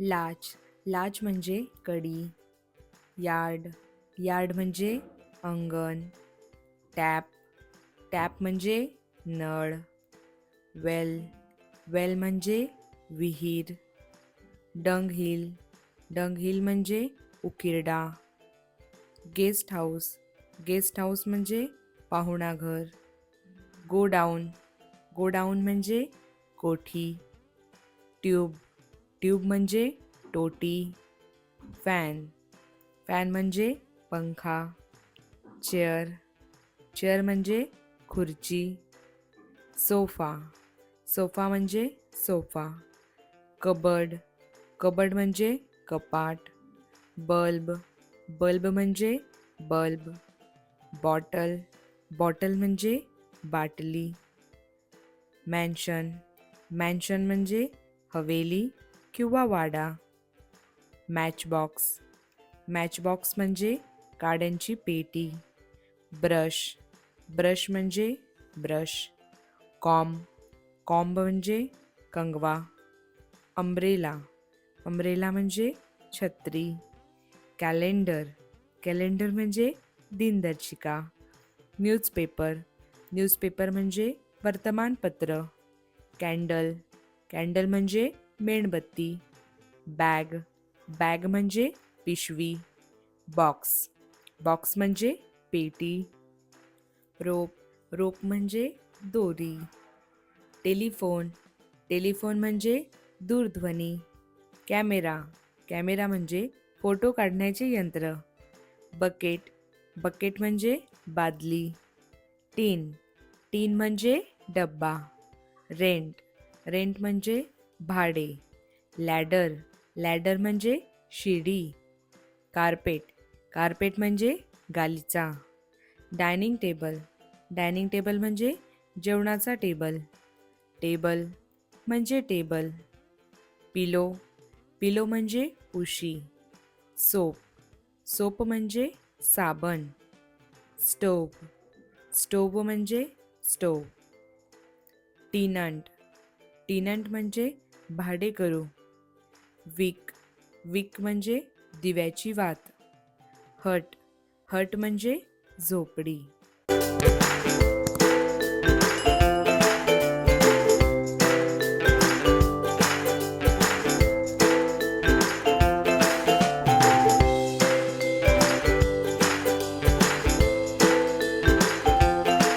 लाच लाच म्हणजे कडी, यार्ड यार्ड म्हणजे अंगण, टॅप टॅप म्हणजे नळ, वेल वेल म्हणजे विहीर डंग हिल डंग हिल म्हणजे उकिरडा, गेस्ट हाऊस गेस्ट हाऊस म्हणजे पाहुणाघर गो डाऊन गो डाऊन म्हणजे कोठी, ट्यूब ट्यूब म्हणजे टोटी, फॅन. फॅन म्हणजे पंखा, चेअर. चेअर म्हणजे खुर्ची, सोफा. सोफा म्हणजे सोफा. कबड कबड म्हणजे कपाट. बल्ब बल्ब म्हणजे बल्ब. बॉटल बॉटल म्हणजे बाटली. मॅन्शन मॅन्शन म्हणजे हवेली. किंवा वाडा. मॅचबॉक्स मॅचबॉक्स म्हणजे काड्यांची पेटी. ब्रश ब्रश म्हणजे ब्रश कॉम कॉम्ब म्हणजे कंगवा. अम्ब्रेला अम्ब्रेला म्हणजे छत्री. कॅलेंडर कॅलेंडर म्हणजे दिनदर्शिका. न्यूजपेपर न्यूजपेपर म्हणजे वर्तमानपत्र. कॅन्डल कॅन्डल म्हणजे मेणबत्ती बॅग बॅग म्हणजे पिशवी बॉक्स बॉक्स म्हणजे पेटी रोप रोप म्हणजे दोरी टेलिफोन टेलिफोन म्हणजे दूरध्वनी कॅमेरा कॅमेरा म्हणजे फोटो काढण्याचे यंत्र बकेट बकेट म्हणजे बादली टीन टीन म्हणजे डब्बा रेंट रेंट म्हणजे भाडे लॅडर लॅडर म्हणजे शिडी कार्पेट कार्पेट म्हणजे गालिचा डायनिंग टेबल डायनिंग टेबल म्हणजे जेवणाचा टेबल टेबल म्हणजे टेबल पिलो पिलो म्हणजे उशी सोप सोप म्हणजे साबण स्टोव स्टोव म्हणजे स्टोव टिनंट टिनंट म्हणजे भाडे करू. विक विक म्हणजे दिव्याची वात. हट हट म्हणजे झोपडी.